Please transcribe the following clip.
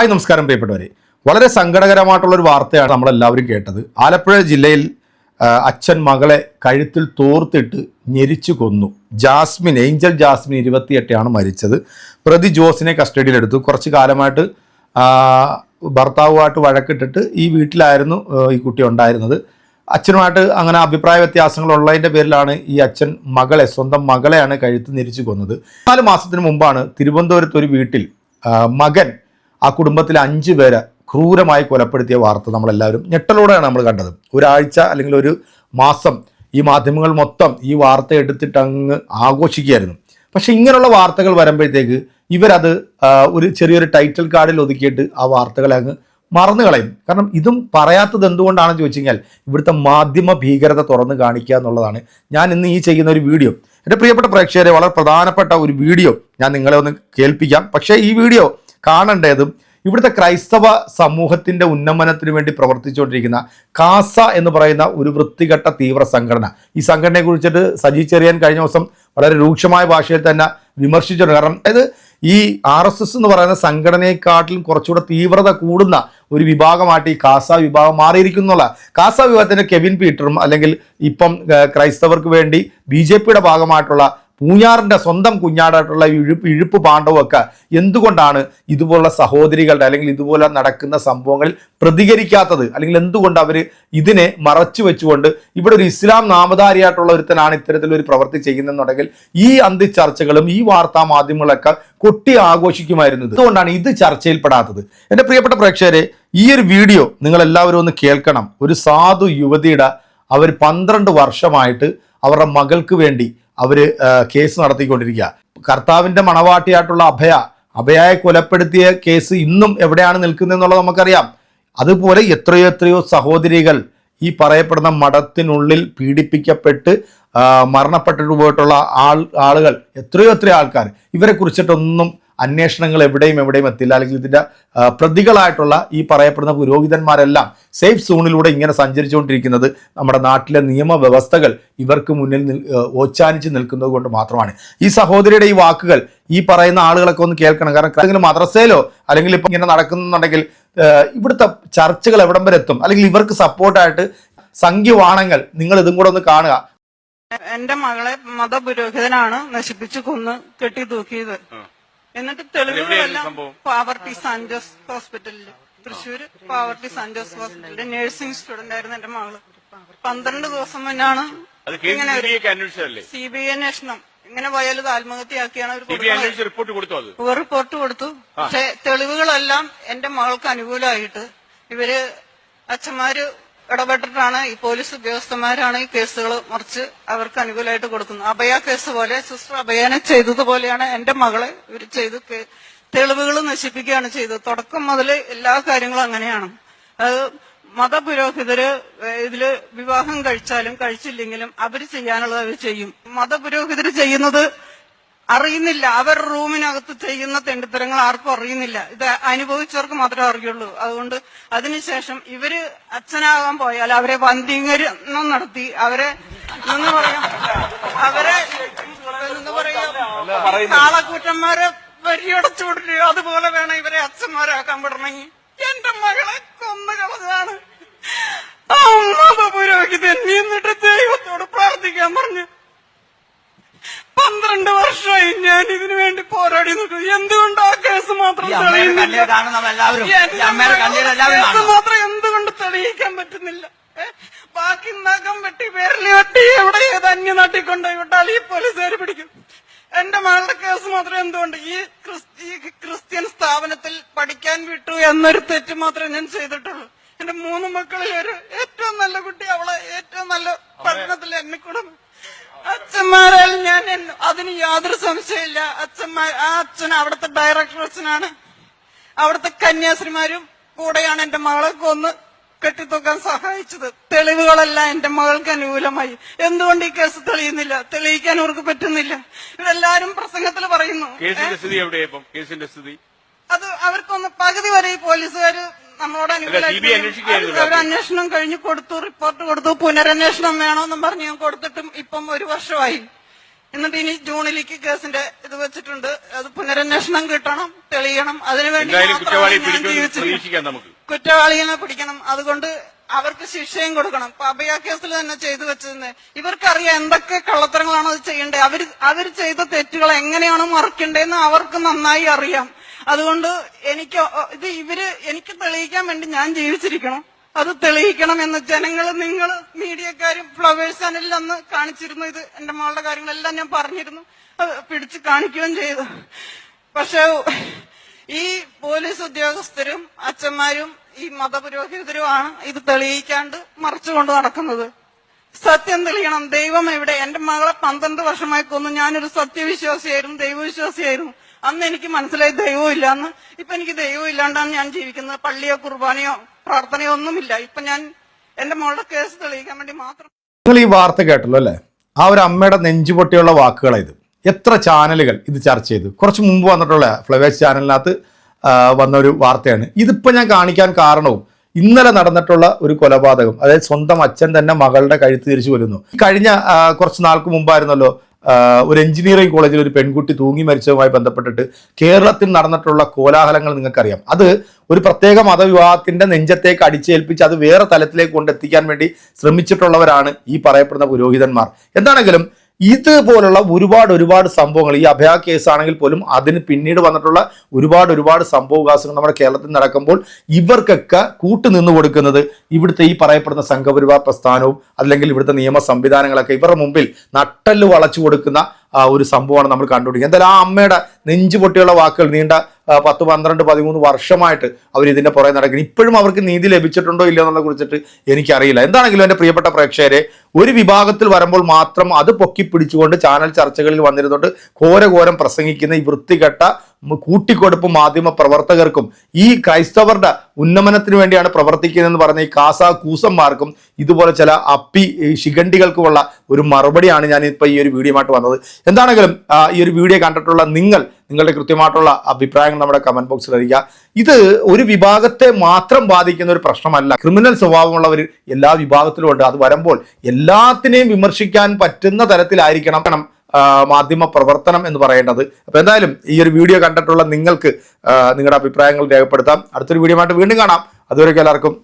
Hi നമസ്കാരം പ്രിയപ്പെട്ടവരെ. വളരെ സങ്കടകരമായിട്ടുള്ള ഒരു വാർത്തയാണ് നമ്മളെല്ലാവരും കേട്ടത്. ആലപ്പുഴ ജില്ലയിൽ അച്ഛൻ മകളെ കഴുത്തിൽ തോർത്തിട്ട് ഞെരിച്ചു കൊന്നു. ജാസ്മിൻ ഏഞ്ചൽ ജാസ്മിൻ ഇരുപത്തിയെട്ടാണ് മരിച്ചത്. പ്രതി ജോസിനെ കസ്റ്റഡിയിലെടുത്തു. കുറച്ച് കാലമായിട്ട് ഭർത്താവുമായിട്ട് വഴക്കിട്ടിട്ട് ഈ വീട്ടിലായിരുന്നു ഈ കുട്ടി ഉണ്ടായിരുന്നത്. അച്ഛനുമായിട്ട് അങ്ങനെ അഭിപ്രായ വ്യത്യാസങ്ങൾ ഉള്ളതിന്റെ പേരിലാണ് ഈ അച്ഛൻ മകളെ സ്വന്തം മകളെയാണ് കഴുത്ത് ഞെരിച്ചു കൊന്നത്. നാല് മാസത്തിന് മുമ്പാണ് തിരുവനന്തപുരത്ത് ഒരു വീട്ടിൽ മകൻ ആ കുടുംബത്തിലെ അഞ്ച് പേരെ ക്രൂരമായി കൊലപ്പെടുത്തിയ വാർത്ത നമ്മളെല്ലാവരും ഞെട്ടലോടെയാണ് നമ്മൾ കണ്ടത്. ഒരാഴ്ച അല്ലെങ്കിൽ ഒരു മാസം ഈ മാധ്യമങ്ങൾ മൊത്തം ഈ വാർത്ത എടുത്തിട്ട് അങ്ങ് ആഘോഷിക്കുകയായിരുന്നു. പക്ഷേ ഇങ്ങനെയുള്ള വാർത്തകൾ വരുമ്പോഴത്തേക്ക് ഇവരത് ഒരു ചെറിയൊരു ടൈറ്റിൽ കാർഡിൽ ഒതുക്കിയിട്ട് ആ വാർത്തകളെ അങ്ങ് മറന്നു കളയും. കാരണം ഇതും പറയാത്തത് എന്തുകൊണ്ടാണെന്ന് ചോദിച്ചു കഴിഞ്ഞാൽ ഇവിടുത്തെ മാധ്യമ ഭീകരത തുറന്ന് കാണിക്കുക എന്നുള്ളതാണ് ഞാൻ ഇന്ന് ഈ ചെയ്യുന്ന ഒരു വീഡിയോ. എന്റെ പ്രിയപ്പെട്ട പ്രേക്ഷകരെ വളരെ പ്രധാനപ്പെട്ട ഒരു വീഡിയോ ഞാൻ നിങ്ങളെ ഒന്ന് കേൾപ്പിക്കാം. പക്ഷേ ഈ വീഡിയോ കാണേണ്ടതും ഇവിടുത്തെ ക്രൈസ്തവ സമൂഹത്തിന്റെ ഉന്നമനത്തിന് വേണ്ടി പ്രവർത്തിച്ചുകൊണ്ടിരിക്കുന്ന കാസ എന്ന് പറയുന്ന ഒരു വൃത്തികെട്ട തീവ്ര സംഘടന. ഈ സംഘടനയെ കുറിച്ചിട്ട് സജി ചെറിയാൻ കഴിഞ്ഞ ദിവസം വളരെ രൂക്ഷമായ ഭാഷയിൽ തന്നെ വിമർശിച്ചിട്ടുണ്ട്. കാരണം അതായത് ഈ ആർ എസ് എസ് എന്ന് പറയുന്ന സംഘടനയെക്കാട്ടിലും കുറച്ചുകൂടെ തീവ്രത കൂടുന്ന ഒരു വിഭാഗമായിട്ട് ഈ കാസ വിഭാഗം മാറിയിരിക്കുന്നുള്ള കാസ വിഭാഗത്തിന്റെ കെവിൻ പീറ്ററും അല്ലെങ്കിൽ ഇപ്പം ക്രൈസ്തവർക്ക് വേണ്ടി ബി ഭാഗമായിട്ടുള്ള പൂഞ്ഞാറിന്റെ സ്വന്തം കുഞ്ഞാടായിട്ടുള്ള ഇഴുപ്പ് ഇഴുപ്പ് പാണ്ഡവൊക്കെ എന്തുകൊണ്ടാണ് ഇതുപോലുള്ള സഹോദരികളുടെ അല്ലെങ്കിൽ ഇതുപോലെ നടക്കുന്ന സംഭവങ്ങളിൽ പ്രതികരിക്കാത്തത്? അല്ലെങ്കിൽ എന്തുകൊണ്ട് അവർ ഇതിനെ മറച്ചു വെച്ചുകൊണ്ട് ഇവിടെ ഒരു ഇസ്ലാം നാമധാരിയായിട്ടുള്ള ഒരുത്തനാണ് ഇത്തരത്തിലൊരു പ്രവൃത്തി ചെയ്യുന്നതെന്നുണ്ടെങ്കിൽ ഈ അന്തിച്ചർച്ചകളും ഈ വാർത്താ മാധ്യമങ്ങളൊക്കെ കൊട്ടി ആഘോഷിക്കുമായിരുന്നു. ഇതുകൊണ്ടാണ് ഇത് ചർച്ചയിൽപ്പെടാത്തത്. എന്റെ പ്രിയപ്പെട്ട പ്രേക്ഷകരെ ഈ ഒരു വീഡിയോ നിങ്ങളെല്ലാവരും ഒന്ന് കേൾക്കണം. ഒരു സാധു യുവതിയുടെ അവർ പന്ത്രണ്ട് വർഷമായിട്ട് അവരുടെ മകൾക്ക് വേണ്ടി അവർ കേസ് നടത്തിക്കൊണ്ടിരിക്കുക. കർത്താവിന്റെ മണവാട്ടിയായിട്ടുള്ള അഭയ അഭയയെ കൊലപ്പെടുത്തിയ കേസ് ഇന്നും എവിടെയാണ് നിൽക്കുന്നത് എന്നുള്ളത് നമുക്കറിയാം. അതുപോലെ എത്രയോ എത്രയോ സഹോദരികൾ ഈ പറയപ്പെടുന്ന മഠത്തിനുള്ളിൽ പീഡിപ്പിക്കപ്പെട്ട് മരണപ്പെട്ടിട്ട് പോയിട്ടുള്ള ആൾ ആളുകൾ എത്രയോ എത്രയോ ആൾക്കാർ. ഇവരെ കുറിച്ചിട്ടൊന്നും അന്വേഷണങ്ങൾ എവിടെയും എവിടെയും എത്തില്ല. അല്ലെങ്കിൽ ഇതിന്റെ പ്രതികളായിട്ടുള്ള ഈ പറയപ്പെടുന്ന പുരോഹിതന്മാരെല്ലാം സേഫ് സോണിലൂടെ ഇങ്ങനെ സഞ്ചരിച്ചുകൊണ്ടിരിക്കുന്നത് നമ്മുടെ നാട്ടിലെ നിയമവ്യവസ്ഥകൾ ഇവർക്ക് മുന്നിൽ ഓച്ചാനിച്ച് നിൽക്കുന്നത് കൊണ്ട് മാത്രമാണ്. ഈ സഹോദരിയുടെ ഈ വാക്കുകൾ ഈ പറയുന്ന ആളുകളൊക്കെ ഒന്ന് കേൾക്കണം. കാരണം അല്ലെങ്കിൽ മദ്രസയിലോ അല്ലെങ്കിൽ ഇപ്പം ഇങ്ങനെ നടക്കുന്നുണ്ടെങ്കിൽ ഇവിടുത്തെ ചർച്ചകൾ എവിടം വരെ എത്തും? അല്ലെങ്കിൽ ഇവർക്ക് സപ്പോർട്ടായിട്ട് സംഖ്യവാണങ്ങൾ നിങ്ങൾ ഇതും കൂടെ ഒന്ന് കാണുക. എന്റെ മകളെ മതപുരോഹിതനാണ് നശിപ്പിച്ചു കൊന്ന് കെട്ടി തൂക്കിയത്. എന്നിട്ട് തെളിവുകളെല്ലാം പാവർട്ടി സാൻജോസ് ഹോസ്പിറ്റലിൽ. തൃശ്ശൂര് പാവർട്ടി സാൻജോസ് ഹോസ്പിറ്റലിലെ നഴ്സിംഗ് സ്റ്റുഡന്റ് ആയിരുന്നു എന്റെ മകൾ. പന്ത്രണ്ട് ദിവസം മുന്നാണ് ഇങ്ങനെ സി ബി ഐ അന്വേഷണം. ഇങ്ങനെ ഇത് ആത്മഹത്യയാക്കിയാണ് അവർ റിപ്പോർട്ട് കൊടുത്തു റിപ്പോർട്ട് കൊടുത്തു. പക്ഷെ തെളിവുകളെല്ലാം എന്റെ മകൾക്ക് അനുകൂലമായിട്ട് ഇവർ അച്ഛന്മാര് ഇടപെട്ടിട്ടാണ് ഈ പോലീസ് ഉദ്യോഗസ്ഥന്മാരാണ് ഈ കേസുകൾ മറിച്ച് അവർക്ക് അനുകൂലമായിട്ട് കൊടുക്കുന്നത്. അഭയ കേസ് പോലെ സിസ്റ്റർ അഭയനെ ചെയ്തതുപോലെയാണ് എന്റെ മകളെ ഇവർ ചെയ്ത് തെളിവുകൾ നശിപ്പിക്കുകയാണ് ചെയ്തത്. തുടക്കം മുതൽ എല്ലാ കാര്യങ്ങളും അങ്ങനെയാണ്. അത് മതപുരോഹിതര് ഇതിൽ വിവാഹം കഴിച്ചാലും കഴിച്ചില്ലെങ്കിലും അവർ ചെയ്യാനുള്ളത് അവർ ചെയ്യും. മതപുരോഹിതര് ചെയ്യുന്നത് അറിയുന്നില്ല. അവർ റൂമിനകത്ത് ചെയ്യുന്ന തെണ്ടിത്തരങ്ങൾ ആർക്കും അറിയുന്നില്ല. ഇത് അനുഭവിച്ചവർക്ക് മാത്രമേ അറിയുള്ളൂ. അതുകൊണ്ട് അതിനുശേഷം ഇവർ അച്ഛനാകാൻ പോയാൽ അവരെ വന്ധ്യീകരണം നടത്തി അവരെ എന്ന് പറയാം അവരെ പറയാ കാളക്കൂറ്റന്മാരെ വരിയടച്ചു വിടുകയോ അതുപോലെ വേണം ഇവരെ അച്ഛന്മാരാക്കാൻ വിടണമെങ്കിൽ. എന്റെ മകളെ കൊന്നു കളഞ്ഞാണ് അമ്മ പുരോഹിതൻ എന്നിട്ട് ദൈവത്തോട് പ്രാർത്ഥിക്കാൻ പറഞ്ഞു. ഞാൻ ഇതിനു വേണ്ടി പോരാടി നിൽക്കുന്നു എന്തുകൊണ്ട് ആ കേസ് മാത്രം തെളിയുന്നില്ല? കേസ് മാത്രം എന്തുകൊണ്ട് തെളിയിക്കാൻ പറ്റുന്നില്ല? ബാക്കി നഖം വെട്ടി വിരലി വെട്ടി എവിടെ ഏത് അന്യം കൊണ്ടുപോയി വിട്ടാൽ ഈ പോലീസുകാർ പിടിക്കും. എന്റെ മകളുടെ കേസ് മാത്രം എന്തുകൊണ്ട് ഈ ഈ ക്രിസ്ത്യൻ സ്ഥാപനത്തിൽ പഠിക്കാൻ വിട്ടു എന്നൊരു തെറ്റ് മാത്രമേ ഞാൻ ചെയ്തിട്ടുള്ളൂ. എന്റെ മൂന്ന് മക്കളിൽ ഒരു ഏറ്റവും നല്ല കുട്ടി അവളെ ഏറ്റവും നല്ല പഠനത്തിൽ എന്നെ കൂടെ അച്ഛന്മാരാൽ ഞാൻ അതിന് യാതൊരു സംശയമില്ല അച്ഛന്മാർ ആ അച്ഛൻ അവിടുത്തെ ഡയറക്ടർ അച്ഛനാണ് അവിടുത്തെ കന്യാസ്ത്രീമാരും കൂടെയാണ് എന്റെ മകളെ കൊന്ന് കെട്ടിത്തൂക്കാൻ സഹായിച്ചത്. തെളിവുകളെല്ലാം എന്റെ മകൾക്ക് അനുകൂലമായി. എന്തുകൊണ്ട് ഈ കേസ് തെളിയുന്നില്ല? തെളിയിക്കാൻ അവർക്ക് പറ്റുന്നില്ല. ഇതെല്ലാരും പ്രസംഗത്തിൽ പറയുന്നു. കേസിന്റെ സ്ഥിതി എവിടെയാ കേസിന്റെ സ്ഥിതി? അത് അവർക്കൊന്ന് പകുതി വരെ ഈ പോലീസുകാര് നമ്മളോട്. അവർ അന്വേഷണം കഴിഞ്ഞ് കൊടുത്തു റിപ്പോർട്ട് കൊടുത്തു പുനരന്വേഷണം വേണമെന്നും പറഞ്ഞ് ഞാൻ കൊടുത്തിട്ടും ഇപ്പം ഒരു വർഷമായി. എന്നിട്ട് ഇനി ജൂണിലേക്ക് കേസിന്റെ ഇത് വെച്ചിട്ടുണ്ട്. അത് പുനരന്വേഷണം കിട്ടണം തെളിയണം. അതിനുവേണ്ടി കുറ്റവാളികളെ പിടിക്കണം. അതുകൊണ്ട് അവർക്ക് ശിക്ഷയും കൊടുക്കണം. അഭയ കേസിൽ തന്നെ ചെയ്തു വെച്ചിരുന്നത് ഇവർക്കറിയാം എന്തൊക്കെ കള്ളത്തരങ്ങളാണ് അത് ചെയ്യേണ്ടത്. അവർ അവർ ചെയ്ത തെറ്റുകൾ എങ്ങനെയാണ് മറക്കേണ്ടതെന്ന് അവർക്ക് നന്നായി അറിയാം. അതുകൊണ്ട് എനിക്ക് ഇത് ഇവർ എനിക്ക് തെളിയിക്കാൻ വേണ്ടി ഞാൻ ജീവിച്ചിരിക്കണം. അത് തെളിയിക്കണം എന്ന് ജനങ്ങൾ നിങ്ങൾ മീഡിയക്കാരും ഫ്ലവേഴ്സ് ചാനലിൽ അന്ന് കാണിച്ചിരുന്നു. ഇത് എന്റെ മകളുടെ കാര്യങ്ങളെല്ലാം ഞാൻ പറഞ്ഞിരുന്നു. പിടിച്ച് കാണിക്കുകയും ചെയ്തു. പക്ഷെ ഈ പോലീസ് ഉദ്യോഗസ്ഥരും അച്ഛന്മാരും ഈ മതപുരോഹിതരുമാണ് ഇത് തെളിയിക്കാണ്ട് മറച്ചുകൊണ്ട് നടക്കുന്നത്. സത്യം തെളിയണം. ദൈവം എവിടെ? എന്റെ മകളെ പന്ത്രണ്ട് വർഷമായി കൊന്നു. ഞാനൊരു സത്യവിശ്വാസിയായിരുന്നു ദൈവവിശ്വാസിയായിരുന്നു. അന്ന് എനിക്ക് മനസ്സിലായി ദൈവം ഇല്ലാന്ന് ഇപ്പൊ എനിക്ക് ദൈവം ഇല്ലാണ്ടാണ് ഞാൻ ജീവിക്കുന്നത്. പള്ളിയോ കുർബാനയോ പ്രാർത്ഥനയോ ഒന്നുമില്ല. ഇപ്പൊ ഞാൻ എന്റെ മോളുടെ കേസ് തെളിയിക്കാൻ വേണ്ടി മാത്രം നിങ്ങൾ ഈ വാർത്ത കേട്ടല്ലോ അല്ലെ? ആ ഒരു അമ്മയുടെ നെഞ്ചുപൊട്ടിയുള്ള വാക്കുകളാണ് ഇത്. എത്ര ചാനലുകൾ ഇത് ചർച്ച ചെയ്തു. കുറച്ച് മുമ്പ് വന്നിട്ടുള്ള ഫ്ലവേഴ്സ് ചാനലിനകത്ത് വന്ന ഒരു വാർത്തയാണ്. ഇതിപ്പോൾ ഞാൻ കാണിക്കാൻ കാരണവും ഇന്നലെ നടന്നിട്ടുള്ള ഒരു കൊലപാതകം. അതായത് സ്വന്തം അച്ഛൻ തന്നെ മകളുടെ കഴുത്ത് തിരിച്ചു കൊല്ലുന്നു. കഴിഞ്ഞ കുറച്ച് നാൾക്ക് മുമ്പായിരുന്നല്ലോ ഒരു എഞ്ചിനീയറിംഗ് കോളേജിൽ ഒരു പെൺകുട്ടി തൂങ്ങി മരിച്ചതുമായി ബന്ധപ്പെട്ടിട്ട് കേരളത്തിൽ നടന്നിട്ടുള്ള കോലാഹലങ്ങൾ നിങ്ങൾക്കറിയാം. അത് ഒരു പ്രത്യേക മതവിവാഹത്തിന്റെ നെഞ്ചത്തേക്ക് അടിച്ചേൽപ്പിച്ച് അത് വേറെ തലത്തിലേക്ക് കൊണ്ടെത്തിക്കാൻ വേണ്ടി ശ്രമിച്ചിട്ടുള്ളവരാണ് ഈ പറയപ്പെടുന്ന പുരോഹിതന്മാർ. എന്താണെങ്കിലും ഇതുപോലുള്ള ഒരുപാട് ഒരുപാട് സംഭവങ്ങൾ ഈ അഭയ കേസാണെങ്കിൽ പോലും അതിന് പിന്നീട് വന്നിട്ടുള്ള ഒരുപാട് ഒരുപാട് സംഭവവികാസങ്ങൾ നമ്മുടെ കേരളത്തിൽ നടക്കുമ്പോൾ ഇവർക്കൊക്കെ കൂട്ടുനിന്ന് കൊടുക്കുന്നത് ഇവിടുത്തെ ഈ പറയപ്പെടുന്ന സംഘപരിവാർ പ്രസ്ഥാനവും അല്ലെങ്കിൽ ഇവിടുത്തെ നിയമ സംവിധാനങ്ങളൊക്കെ ഇവരുടെ മുമ്പിൽ നട്ടൽ വളച്ചു കൊടുക്കുന്ന ഒരു സംഭവമാണ് നമ്മൾ കണ്ടുപിടിക്കുന്നത് എന്തായാലും ആ അമ്മയുടെ നെഞ്ചു പൊട്ടിയുള്ള വാക്കുകൾ നീണ്ട പത്ത് പന്ത്രണ്ട് പതിമൂന്ന് വർഷമായിട്ട് അവർ ഇതിന്റെ പുറകെ നടക്കുന്നത് ഇപ്പോഴും അവർക്ക് നീതി ലഭിച്ചിട്ടുണ്ടോ ഇല്ലയോ എന്നുള്ളതിനെ കുറിച്ചിട്ട് എനിക്കറിയില്ല. എന്താണെങ്കിലും എന്റെ പ്രിയപ്പെട്ട പ്രേക്ഷകരെ ഒരു വിഭാഗത്തിൽ വരുമ്പോൾ മാത്രം അത് പൊക്കി പിടിച്ചുകൊണ്ട് ചാനൽ ചർച്ചകളിൽ വന്നിരുന്നുകൊണ്ട് ഘോരഘോരം പ്രസംഗിക്കുന്ന ഈ വൃത്തികെട്ട കൂട്ടിക്കൊടുപ്പ് മാധ്യമ പ്രവർത്തകർക്കും ഈ ക്രൈസ്തവരുടെ ഉന്നമനത്തിന് വേണ്ടിയാണ് പ്രവർത്തിക്കുന്നതെന്ന് പറഞ്ഞ ഈ കാസ കൂസന്മാർക്കും ഇതുപോലെ ചില അപ്പി ശിഖണ്ഡികൾക്കുമുള്ള ഒരു മറുപടിയാണ് ഞാൻ ഇപ്പോൾ ഈ ഒരു വീഡിയോമായിട്ട് വന്നത്. എന്താണെങ്കിലും ഈ ഒരു വീഡിയോ കണ്ടിട്ടുള്ള നിങ്ങൾ നിങ്ങളുടെ കൃത്യമായിട്ടുള്ള അഭിപ്രായങ്ങൾ നമ്മുടെ കമന്റ് ബോക്സിൽ അറിയിക്കുക. ഇത് ഒരു വിഭാഗത്തെ മാത്രം ബാധിക്കുന്ന ഒരു പ്രശ്നമല്ല. ക്രിമിനൽ സ്വഭാവമുള്ളവർ എല്ലാ വിഭാഗത്തിലും ഉണ്ട് അത് വരുമ്പോൾ എല്ലാത്തിനെയും വിമർശിക്കാൻ പറ്റുന്ന തരത്തിലായിരിക്കണം. മാധ്യമ പ്രവർത്തനം എന്ന് പറയേണ്ടത്. അപ്പൊ എന്തായാലും ഈ ഒരു വീഡിയോ കണ്ടിട്ടുള്ള നിങ്ങൾക്ക് നിങ്ങളുടെ അഭിപ്രായങ്ങൾ രേഖപ്പെടുത്താം. അടുത്തൊരു വീഡിയോ ആയിട്ട് വീണ്ടും കാണാം. അതുവരെയൊക്കെ എല്ലാവർക്കും